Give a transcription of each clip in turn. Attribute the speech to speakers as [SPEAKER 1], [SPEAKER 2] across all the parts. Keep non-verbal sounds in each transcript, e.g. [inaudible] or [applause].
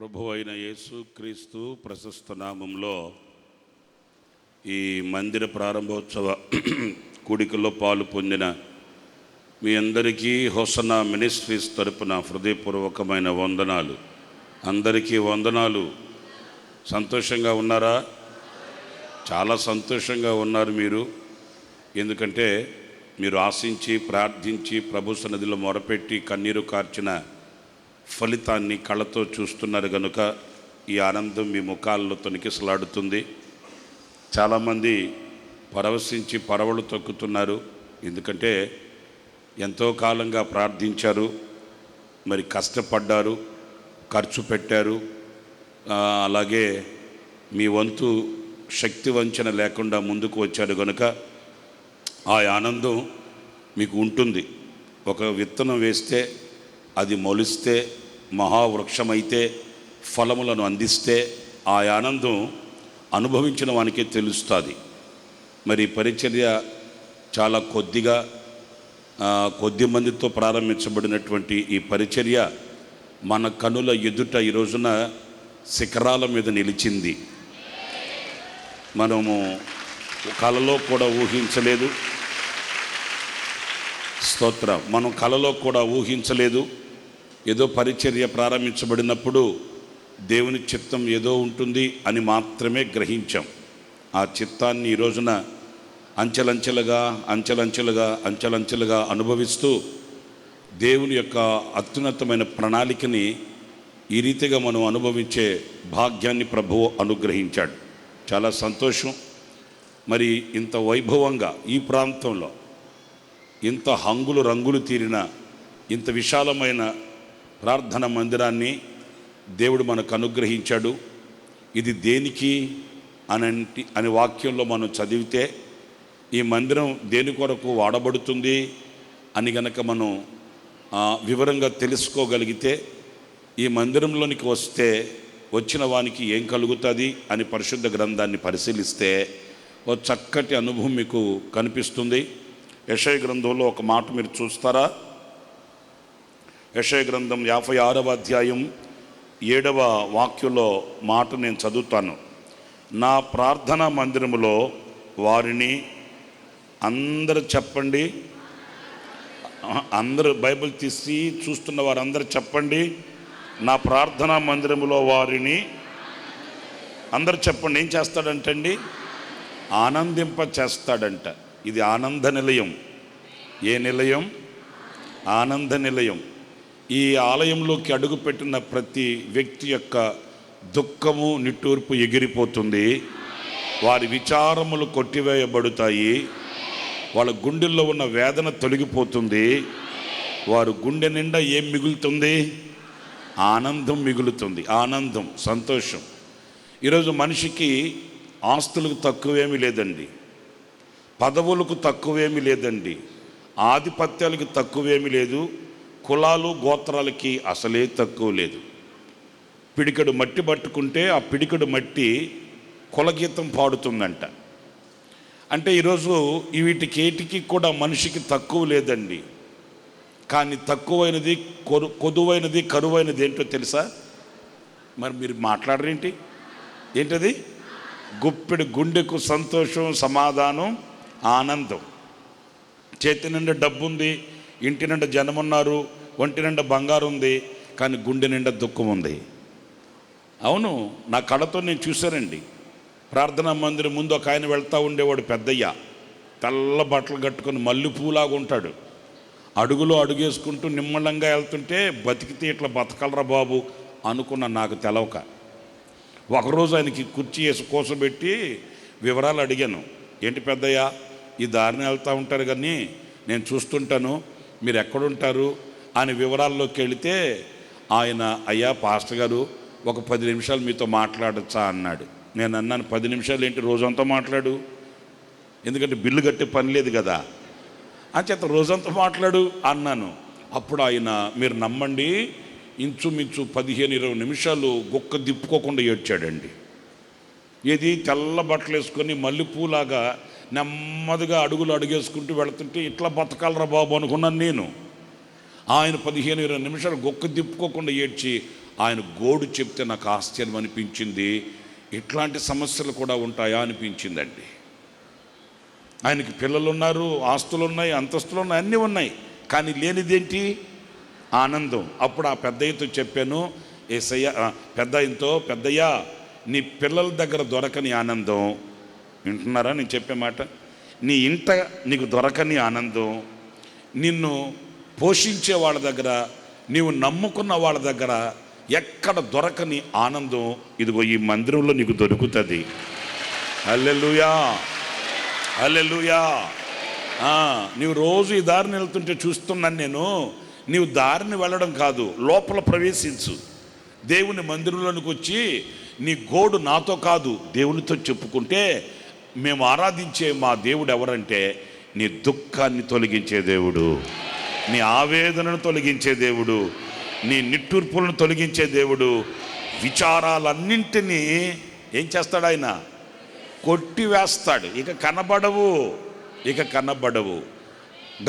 [SPEAKER 1] ప్రభు అయిన యేసు క్రీస్తు ప్రశస్త నామంలో ఈ మందిర ప్రారంభోత్సవ [clears throat] కూడికలో పాలు పొందిన మీ అందరికీ హోసన మినిస్ట్రీస్ తరపున హృదయపూర్వకమైన వందనాలు. అందరికీ వందనాలు. సంతోషంగా ఉన్నారా? చాలా సంతోషంగా ఉన్నారు మీరు. ఎందుకంటే మీరు ఆశించి ప్రార్థించి ప్రభు సన్నిధిలో మొరపెట్టి కన్నీరు కార్చిన ఫలితాన్ని కళ్ళతో చూస్తున్నారు కనుక ఈ ఆనందం మీ ముఖాల్లో తొనికిసలాడుతుంది. చాలామంది పరవశించి పరవలు తొక్కుతున్నారు. ఎందుకంటే ఎంతో కాలంగా ప్రార్థించారు. మరి కష్టపడ్డారు. ఖర్చు పెట్టారు. అలాగే మీ వంతు శక్తి వంచన లేకుండా ముందుకు వచ్చారు కనుక ఆ ఆనందం మీకు ఉంటుంది. ఒక విత్తనం వేస్తే అది మొలిస్తే మహావృక్షమైతే ఫలములను అందిస్తే ఆ ఆనందం అనుభవించిన వానికే తెలుస్తుంది. మరి పరిచర్య చాలా కొద్దిగా కొద్ది మందితో ప్రారంభించబడినటువంటి ఈ పరిచర్య మన కనుల ఎదుట ఈ రోజున శిఖరాల మీద నిలిచింది. మనము కలలో కూడా ఊహించలేదు. స్తోత్రం. మనం కలలో కూడా ఊహించలేదు. ఏదో పరిచర్య ప్రారంభించబడినప్పుడు దేవుని చిత్తం ఏదో ఉంటుంది అని మాత్రమే గ్రహించాం. ఆ చిత్తాన్ని ఈ రోజున అంచెలంచెలుగా అంచెలంచెలుగా అంచెలంచెలుగా అనుభవిస్తూ దేవుని యొక్క అత్యున్నతమైన ప్రణాళికని ఈ రీతిగా మనం అనుభవించే భాగ్యాన్ని ప్రభువు అనుగ్రహించాడు. చాలా సంతోషం. మరి ఇంత వైభవంగా ఈ ప్రాంతంలో ఇంత హంగులు రంగులు తీరిన ఇంత విశాలమైన ప్రార్థన మందిరాన్ని దేవుడు మనకు అనుగ్రహించాడు. ఇది దేనికి అనంటి అని వాక్యంలో మనం చదివితే ఈ మందిరం దేని కొరకు వాడబడుతుంది అని గనక మనం వివరంగా తెలుసుకోగలిగితే ఈ మందిరంలోనికి వస్తే వచ్చిన వానికి ఏం కలుగుతుంది అని పరిశుద్ధ గ్రంథాన్ని పరిశీలిస్తే ఓ చక్కటి అనుభవం మీకు కనిపిస్తుంది. యశయ గ్రంథంలో ఒక మాట మీరు చూస్తారా? యశయ గ్రంథం యాభై ఆరవ అధ్యాయం ఏడవ వాక్యంలో మాట నేను చదువుతాను. నా ప్రార్థనా మందిరములో వారిని అందరూ చెప్పండి. అందరూ బైబిల్ తీసి చూస్తున్న వారందరూ చెప్పండి. నా ప్రార్థనా మందిరములో వారిని అందరు చెప్పండి. ఏం చేస్తాడంటండి? ఆనందింప చేస్తాడంట ఇది ఆనంద నిలయం. ఏ నిలయం? ఆనంద నిలయం. ఈ ఆలయంలోకి అడుగుపెట్టిన ప్రతి వ్యక్తి యొక్క దుఃఖము నిట్టూర్పు ఎగిరిపోతుంది. వారి విచారములు కొట్టివేయబడతాయి. వాళ్ళ గుండెల్లో ఉన్న వేదన తొలగిపోతుంది. వారు గుండె నిండా ఏం మిగులుతుంది? ఆనందం మిగులుతుంది. ఆనందం సంతోషం. ఈరోజు మనిషికి ఆస్తులకు తక్కువేమీ లేదండి. పదవులకు తక్కువేమీ లేదండి. ఆధిపత్యాలకు తక్కువేమీ లేదు. కులాలు గోత్రాలకి అసలే తక్కువ లేదు. పిడికడు మట్టి పట్టుకుంటే ఆ పిడికడు మట్టి కులగీతం పాడుతుందంట. అంటే ఈరోజు వీటికేటికి కూడా మనిషికి తక్కువ లేదండి. కానీ తక్కువైనది కొరు కొదువైనది కరువైనది ఏంటో తెలుసా? మరి మీరు మాట్లాడరేంటి? ఏంటది? గుప్పెడు గుండెకు సంతోషం సమాధానం ఆనందం. చేతి నిండా డబ్బు ఉంది ఇంటి నిండా జనం ఉన్నారు ఒంటి నిండా బంగారం ఉంది కానీ గుండె నిండా దుఃఖం ఉంది అవును నా కళతో నేను చూశానండి. ప్రార్థనా మందిరం ముందు ఒక ఆయన వెళ్తూ ఉండేవాడు పెద్దయ్య. తెల్ల బట్టలు కట్టుకొని మల్లెపూలాగా ఉంటాడు. అడుగులో అడుగేసుకుంటూ నిమ్మలంగా వెళ్తుంటే బతికితే ఇట్లా బతకలరా బాబు అనుకున్న నాకు తెలవక. ఒకరోజు ఆయనకి కుర్చీ వేసి కూసబెట్టి వివరాలు అడిగాను. ఏంటి పెద్దయ్య ఈ దారిని వెళ్తూ ఉంటారు కానీ నేను చూస్తుంటాను. మీరు ఎక్కడుంటారు అని వివరాల్లోకి వెళితే ఆయన అయ్యా పాస్టర్ గారు ఒక పది నిమిషాలు మీతో మాట్లాడచ్చా అన్నాడు. నేను అన్నాను పది నిమిషాలు ఏంటి? రోజంతా మాట్లాడు. ఎందుకంటే బిల్లు కట్టే పని లేదు కదా. అంచేత రోజంతా మాట్లాడు అన్నాను. అప్పుడు ఆయన మీరు నమ్మండి ఇంచుమించు పదిహేను ఇరవై నిమిషాలు గొక్క దిప్పుకోకుండా ఏడ్చాడండి. ఏది తెల్ల బట్టలు వేసుకొని మల్లెపూలాగా నెమ్మదిగా అడుగులు అడుగేసుకుంటూ వెళుతుంటే ఇట్లా బతకాలరా బాబు అనుకున్నాను నేను. ఆయన పదిహేను ఇరవై నిమిషాలు గొక్క తిప్పుకోకుండా ఏడ్చి ఆయన గోడు చెప్తే నాకు ఆశ్చర్యం అనిపించింది. ఇట్లాంటి సమస్యలు కూడా ఉంటాయా అనిపించిందండి. ఆయనకి పిల్లలు ఉన్నారు ఆస్తులు ఉన్నాయి అంతస్తులు ఉన్నాయి అన్నీ ఉన్నాయి. కానీ లేనిదేంటి? ఆనందం. అప్పుడు ఆ పెద్దయ్యతో చెప్పాను ఏసయ్య పెద్ద ఆయనతో పెద్దయ్యా నీ పిల్లల దగ్గర దొరకని ఆనందం వింటున్నారా? నేను చెప్పే మాట? నీ ఇంట నీకు దొరకని ఆనందం నిన్ను పోషించే వాళ్ళ దగ్గర నీవు నమ్ముకున్న వాళ్ళ దగ్గర ఎక్కడ దొరకని ఆనందం ఇదిగో ఈ మందిరంలో నీకు దొరుకుతుంది. అల్లెలుయా అల్లెలుయా నీవు రోజు ఈ దారిని వెళ్తుంటే చూస్తున్నాను నేను. నీవు దారిని వెళ్ళడం కాదు లోపల ప్రవేశించు. దేవుని మందిరంలోనికి వచ్చి నీ గోడు నాతో కాదు దేవునితో చెప్పుకుంటే మేము ఆరాధించే మా దేవుడు ఎవరంటే నీ దుఃఖాన్ని తొలగించే దేవుడు నీ ఆవేదనను తొలగించే దేవుడు నీ నిట్టూర్పులను తొలగించే దేవుడు. విచారాలన్నింటినీ ఏం చేస్తాడు ఆయన? కొట్టివేస్తాడు. ఇక కనబడవు ఇక కనబడవు.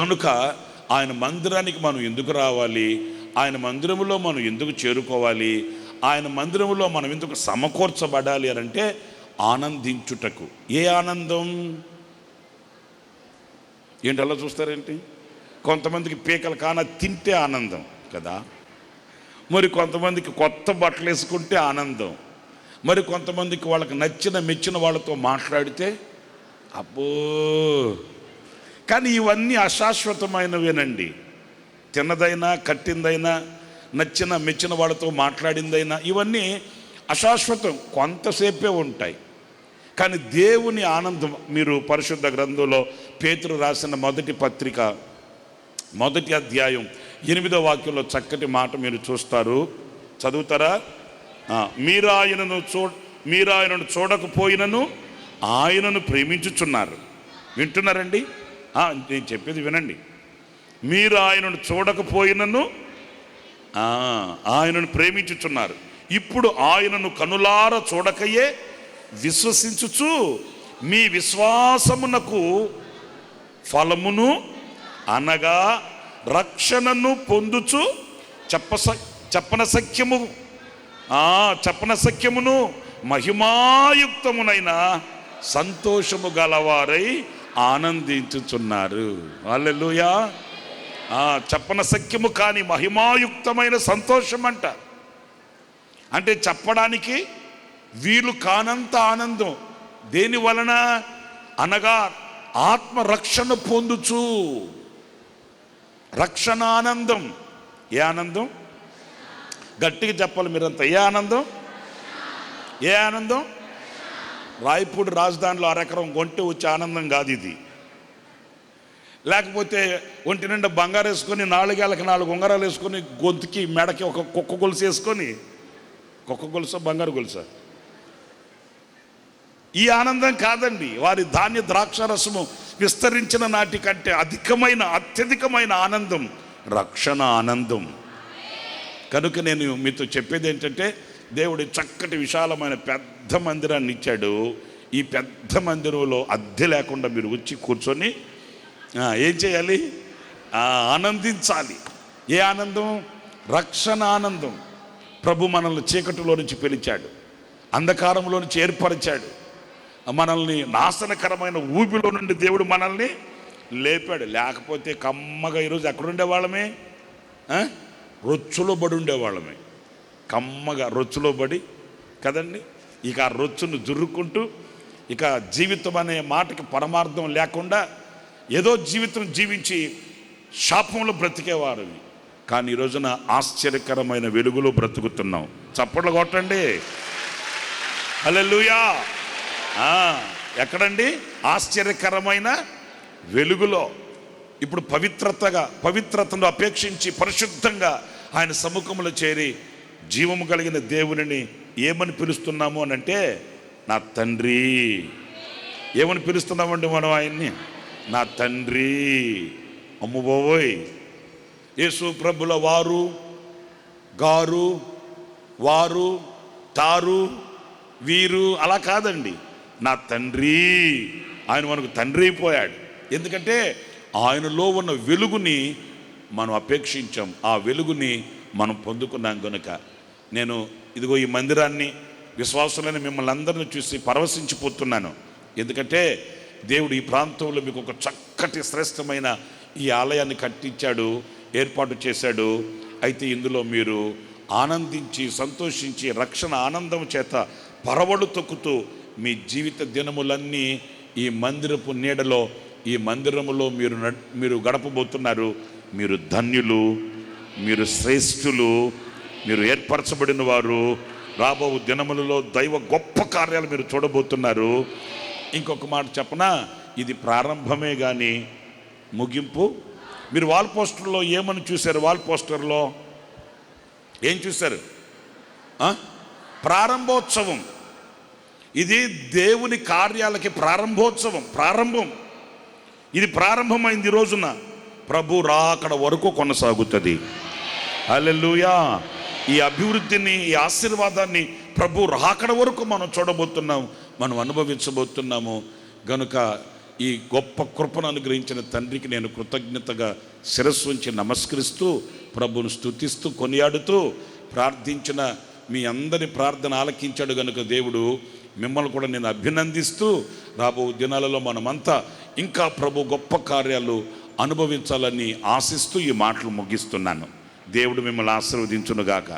[SPEAKER 1] గనుక ఆయన మందిరానికి మనం ఎందుకు రావాలి? ఆయన మందిరములో మనం ఎందుకు చేరుకోవాలి? ఆయన మందిరములో మనం ఎందుకు సమకూర్చబడాలి అని అంటే ఆనందించుటకు. ఏ ఆనందం? ఏంటి అలా చూస్తారేంటి? కొంతమందికి పీకలు కాన తింటే ఆనందం కదా? మరి కొంతమందికి కొత్త బట్టలు వేసుకుంటే ఆనందం. మరి కొంతమందికి వాళ్ళకి నచ్చిన మెచ్చిన వాళ్ళతో మాట్లాడితే అబ్బో! కానీ ఇవన్నీ అశాశ్వతమైనవేనండి. తిన్నదైనా కట్టిందైనా నచ్చిన మెచ్చిన వాళ్ళతో మాట్లాడిందైనా ఇవన్నీ అశాశ్వతం. కొంతసేపే ఉంటాయి. కానీ దేవుని ఆనందం మీరు పరిశుద్ధ గ్రంథంలో పేతురు రాసిన మొదటి పత్రిక మొదటి అధ్యాయం ఎనిమిదో వాక్యంలో చక్కటి మాట మీరు చూస్తారు. చదువుతారా? మీరు ఆయనను చూ మీరు ఆయనను చూడకపోయినను ఆయనను ప్రేమించుచున్నారు. వింటున్నారండి? నేను చెప్పేది వినండి. మీరు ఆయనను చూడకపోయినను ఆయనను ప్రేమించుచున్నారు. ఇప్పుడు ఆయనను కనులార చూడకయే విశ్వసించుచు మీ విశ్వాసమునకు ఫలమును అనగా రక్షణను పొందుచు చెప్ప చెప్పన సఖ్యము చెప్పన సఖ్యమును మహిమాయుక్తమునైన సంతోషము గలవారై ఆనందించుచున్నారు. వాళ్ళెలుయా చెప్పన సఖ్యము కానీ మహిమాయుక్తమైన సంతోషం అంట అంటే చెప్పడానికి వీలు కానంత ఆనందం. దేని వలన? అనగా ఆత్మరక్షణ పొందుచు. రక్షణ ఆనందం. ఏ ఆనందం? గట్టిగా చెప్పాలి మీరంతా. ఏ ఆనందం? ఏ ఆనందం? రాయపూడి రాజధానిలో అరెకరం కొంటే వచ్చే ఆనందం కాదు ఇది. లేకపోతే ఒంటి నిండా బంగారు వేసుకొని నాలుగేళ్ళకి నాలుగు ఉంగరాలు వేసుకొని గొంతుకి మెడకి ఒక కుక్క గొలుసు వేసుకొని కుక్క గొలుసా బంగారు గొలుసా? ఈ ఆనందం కాదండి. వారి ధాన్య ద్రాక్ష రసము విస్తరించిన నాటి కంటే అధికమైన అత్యధికమైన ఆనందం రక్షణ ఆనందం. కనుక నేను మీతో చెప్పేది ఏంటంటే దేవుడి చక్కటి విశాలమైన పెద్ద మందిరాన్ని ఇచ్చాడు. ఈ పెద్ద మందిరంలో అద్దె లేకుండా మీరు వచ్చి కూర్చొని ఏం చేయాలి? ఆనందించాలి. ఏ ఆనందం? రక్షణ ఆనందం. ప్రభు మనల్ని చీకటిలో నుంచి పిలిచాడు. అంధకారంలో నుంచి ఏర్పరిచాడు. మనల్ని నాశనకరమైన ఊపిలో నుండి దేవుడు మనల్ని లేపాడు. లేకపోతే కమ్మగా ఈరోజు ఎక్కడుండేవాళ్ళమే రొచ్చులో పడి ఉండేవాళ్ళమే కమ్మగా రొచ్చులో పడి కదండి? ఇక ఆ రొచ్చును జుర్రుకుంటూ ఇక జీవితం అనే మాటకి పరమార్థం లేకుండా ఏదో జీవితం జీవించి శాపంలో బ్రతికేవారు కానీ ఈ రోజున ఆశ్చర్యకరమైన వెలుగులో బ్రతుకుతున్నాం. చప్పట్లు కొట్టండి. హల్లెలూయా! లూయా ఎక్కడండి? ఆశ్చర్యకరమైన వెలుగులో. ఇప్పుడు పవిత్రతగా పవిత్రతను అపేక్షించి పరిశుద్ధంగా ఆయన సముఖంలో చేరి జీవము కలిగిన దేవునిని ఏమని పిలుస్తున్నాము అని అంటే నా తండ్రి. ఏమని పిలుస్తున్నామండి మనం ఆయన్ని? నా తండ్రి. అమ్ముబోయ్ యేసు ప్రభుల వారు గారు వారు తారు వీరు అలా కాదండి. నా తండ్రి. ఆయన మనకు తండ్రి అయిపోయాడు. ఎందుకంటే ఆయనలో ఉన్న వెలుగుని మనం అపేక్షించాం. ఆ వెలుగుని మనం పొందుకున్నాం కనుక నేను ఇదిగో ఈ మందిరాన్ని విశ్వాసులైన మిమ్మల్ని అందరిని చూసి పరవశించిపోతున్నాను. ఎందుకంటే దేవుడు ఈ ప్రాంతంలో మీకు ఒక చక్కటి శ్రేష్టమైన ఈ ఆలయాన్ని కట్టించాడు ఏర్పాటు చేశాడు. అయితే ఇందులో మీరు ఆనందించి సంతోషించి రక్షణ ఆనందం చేత పరవడు తొక్కుతూ మీ జీవిత దినములన్నీ ఈ మందిరపు నీడలో ఈ మందిరములో మీరు మీరు గడపబోతున్నారు. మీరు ధన్యులు మీరు శ్రేష్ఠులు మీరు ఏర్పరచబడిన వారు. రాబో దినములలో దైవ గొప్ప కార్యాలు మీరు చూడబోతున్నారు. ఇంకొక మాట చెప్పనా? ఇది ప్రారంభమే కానీ ముగింపు. మీరు వాల్ పోస్టర్లో ఏమని చూశారు వాల్ పోస్టర్లో? ఏం చూశారు? ప్రారంభోత్సవం. ఇది దేవుని కార్యాలకి ప్రారంభోత్సవం ప్రారంభం. ఇది ప్రారంభమైంది ఈ రోజున. ప్రభు రాకడ వరకు కొనసాగుతుంది. అల్లెలుయా ఈ అభివృద్ధిని ఈ ఆశీర్వాదాన్ని ప్రభు రాకడ వరకు మనం చూడబోతున్నాం మనం అనుభవించబోతున్నాము. గనుక ఈ గొప్ప కృపను అనుగ్రహించిన తండ్రికి నేను కృతజ్ఞతగా శిరస్సు ఉంచి నమస్కరిస్తూ ప్రభును స్తుతిస్తూ కొనియాడుతూ ప్రార్థించిన మీ అందరి ప్రార్థన ఆలకించాడు గనుక దేవుడు. మిమ్మల్ని కూడా నేను అభినందిస్తూ రాబో దినాలలో మనమంతా ఇంకా ప్రభు గొప్ప కార్యాలు అనుభవించాలని ఆశిస్తూ ఈ మాటలు ముగిస్తున్నాను. దేవుడు మిమ్మల్ని ఆశీర్వదించునుగాక.